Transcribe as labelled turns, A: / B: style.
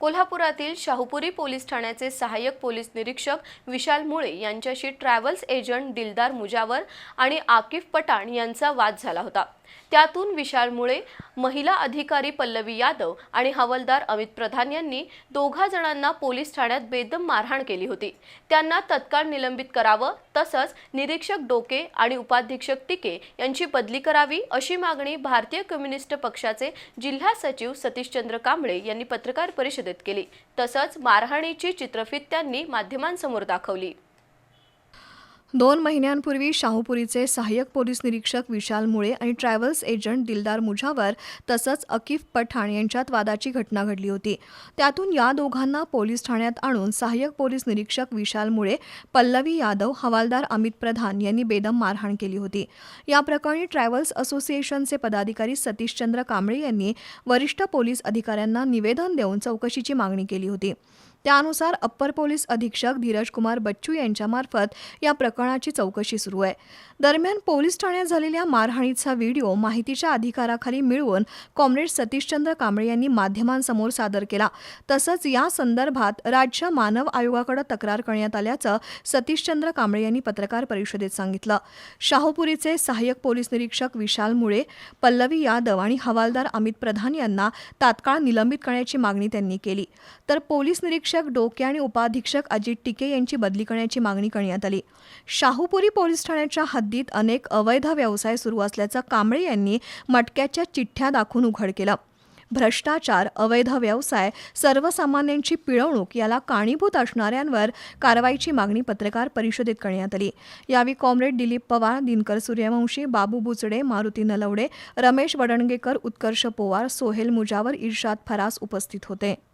A: कोल्हापुरातील शाहूपुरी पोलीस ठाण्याचे सहाय्यक पोलीस निरीक्षक विशाल मुळे यांच्याशी ट्रॅव्हल्स एजंट दिलदार मुजावर आणि आकिफ पठाण यांचा वाद झाला होता. त्यातून विशाल मुळे महिला अधिकारी पल्लवी यादव आणि हवालदार अमित प्रधान यांनी दोघा जणांना पोलीस ठाण्यात बेदम मारहाण केली होती. त्यांना तत्काळ निलंबित करावं तसंच निरीक्षक डोके आणि उपाधीक्षक टिके यांची बदली करावी अशी मागणी भारतीय कम्युनिस्ट पक्षाचे जिल्हा सचिव सतीशचंद्र कांबळे यांनी पत्रकार परिषदेत केली. तसंच मारहाणीची चित्रफित त्यांनी माध्यमांसमोर दाखवली.
B: दोन महिन्यांपूर्वी शाहूपुरीचे सहाय्यक पोलीस निरीक्षक विशाल मुळे आणि ट्रॅव्हल्स एजंट दिलदार मुझावर तसंच अकीफ पठाण यांच्यात वादाची घटना घडली होती. त्यातून या दोघांना पोलीस ठाण्यात आणून सहाय्यक पोलीस निरीक्षक विशाल मुळे पल्लवी यादव हवालदार अमित प्रधान यांनी बेदम मारहाण केली होती. या प्रकरणी ट्रॅव्हल्स असोसिएशनचे पदाधिकारी सतीशचंद्र कांबळे यांनी वरिष्ठ पोलीस अधिकाऱ्यांना निवेदन देऊन चौकशीची मागणी केली होती. त्यानुसार अप्पर पोलीस अधीक्षक धीरज कुमार बच्चू यांच्यामार्फत या प्रकरणाची चौकशी सुरू आहे. दरम्यान पोलीस ठाण्यात झालेल्या मारहाणीचा व्हिडिओ माहितीच्या अधिकाराखाली मिळवून कॉम्रेड सतीशचंद्र कांबळे यांनी माध्यमांसमोर सादर केला. तसंच या संदर्भात राज्य मानव आयोगाकडे तक्रार करण्यात आल्याचं सतीशचंद्र कांबळे यांनी पत्रकार परिषदेत सांगितलं. शाहूपुरीचे सहाय्यक पोलीस निरीक्षक विशाल मुळे पल्लवी यादव आणि हवालदार अमित प्रधान यांना तात्काळ निलंबित करण्याची मागणी त्यांनी केली. तर पोलीस निरीक्षक डोके आणि उपाधीक्षक अजित टिके यांची बदली करण्याची मागणी करण्यात आली. शाहूपुरी पोलीस ठाण्याच्या हद्दीत अनेक अवैध व्यवसाय सुरू असल्याचं कांबळे यांनी मटक्याच्या चिठ्ठ्या दाखवून उघड केलं. भ्रष्टाचार अवैध व्यवसाय सर्वसामान्यांची पिळवणूक याला कारणीभूत असणाऱ्यांवर कारवाईची मागणी पत्रकार परिषदेत करण्यात आली. यावेळी कॉम्रेड दिलीप पवार दिनकर सूर्यवंशी बाबू बुचडे मारुती नलवडे रमेश वडणगेकर उत्कर्ष पोवार सोहेल मुजावर इर्शाद फरास उपस्थित होते.